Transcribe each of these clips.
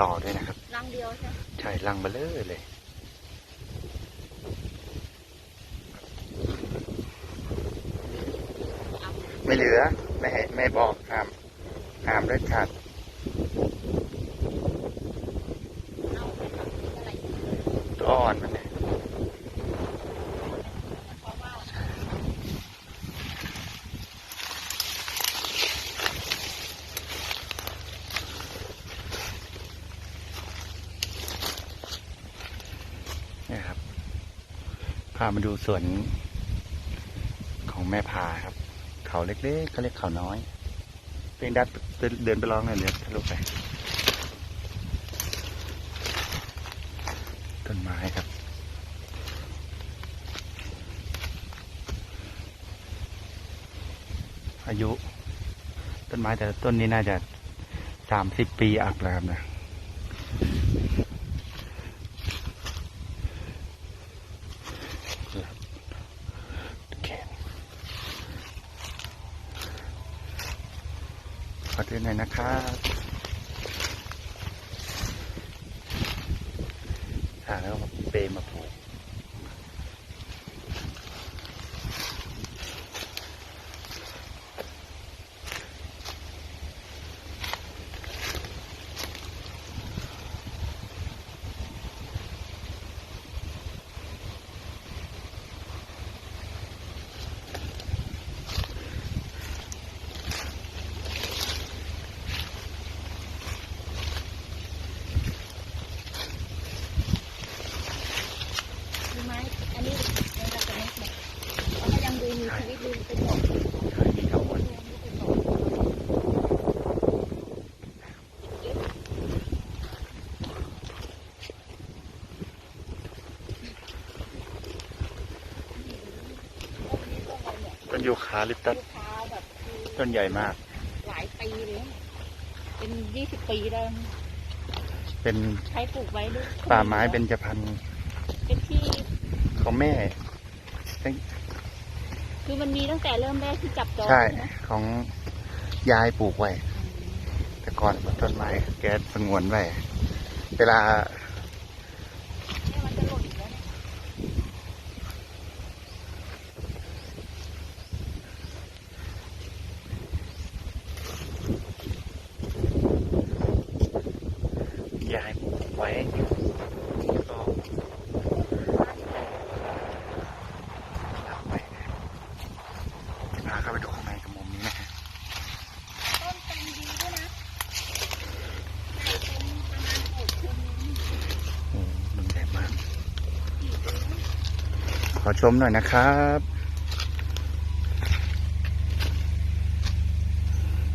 ต่อด้วยนะครับรังเดียวใช่ไหมใช่ลังเบลเลอร์เลย ไม่เหลือ ไม่ให้ไม่บอกห้ามห้ามเด็ดขาด เอาไปทำอะไร ตัวอ่อนมันเนี่ย เพราะว่า เนี่ยครับ พามาดูสวนของแม่พาครับ เขาเล็กๆเขาเรียกเขาน้อยเพียงดัดเดินไปร้องหน่อยเดี๋ยวทะลุไป ต้นไม้ครับอายุ ต้นไม้แต่ต้นนี้น่าจะสามสิบปีอักแล้วครับนะ ขอเตือนหน่อยนะครับหาแล้วเปรมาผูกดูไหมอันนี้ยังจะไม่หมดเขาก็ยังดูมีชีวิ ตดูเป็นหมดใช่มีข้าวบนดูเป็นหมดต้นยูคาลิปตัสลูกค้าแบบคือต้นใหญ่มาก หลายปีเลยเป็นยี่สิบปีแล้วเป็นใช้ปลูกไว้ด้วยป่าไม้เป็นจพันธุ์เป็นที่ของ แม่ คือมันมีตั้งแต่เริ่มแรกที่จับจองใช่ไหมของยายปลูกไว้ แต่ก่อนต้นไม้แกสงวนไว้ เวลา เนี่ยมันจะหล่นอีกแล้วเนี่ย ยายปลูกไว้ก็รับไปจะพาเข้าไปดูข้างในกับมุมนี้นะฮะ ต้นเต็มดีด้วยนะใหญ่เต็มประมาณหกคนนึง โอ้มันใหญ่มาก กี่เดือน ขอชมหน่อยนะครับ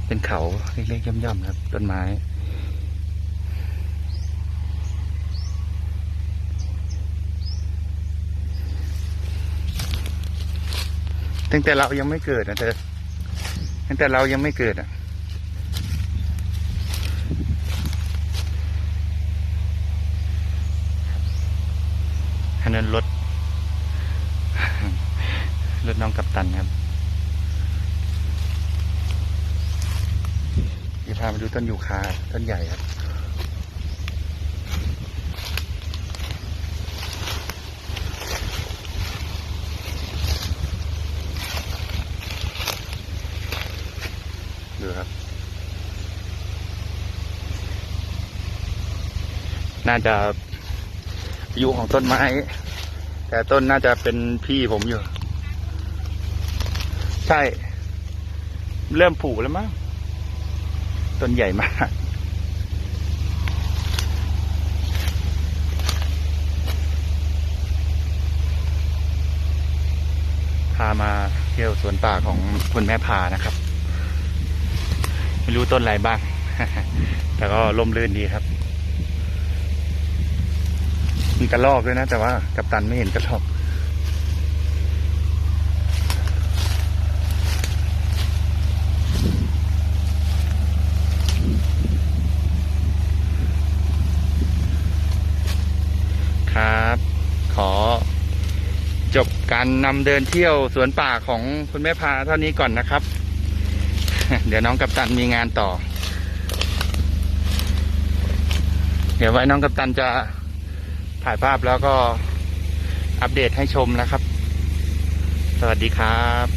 เป็นเขาเล็กๆย่อมๆครับต้นไม้ตั้งแต่เรายังไม่เกิดนะเธอตั้งแต่เรายังไม่เกิดอะ อันนั้นรถรถ น้องกัปตันครับเดี๋ยวพามาดูต้นยูคาต้นใหญ่ครับดูครับ น่าจะอายุของต้นไม้ แต่ต้นน่าจะเป็นพี่ผมอยู่ ใช่ เริ่มผูกแล้วมั้งต้นใหญ่มาก พามาเที่ยวสวนป่าของคุณแม่พานะครับ ไม่รู้ต้นอะไรบ้าง แต่ก็ลมลื่นดีครับ มีกระรอกด้วยนะ แต่ว่ากัปตันไม่เห็นกระรอก ครับ ข อ จบการนำเดินเที่ยวสวนป่าของคุณแม่พาเท่านี้ก่อนนะครับ เดี๋ยวน้องกัปตันมีงานต่อ เดี๋ยวไว้น้องกัปตันจะถ่ายภาพแล้วก็อัปเดตให้ชมนะครับ สวัสดีครับ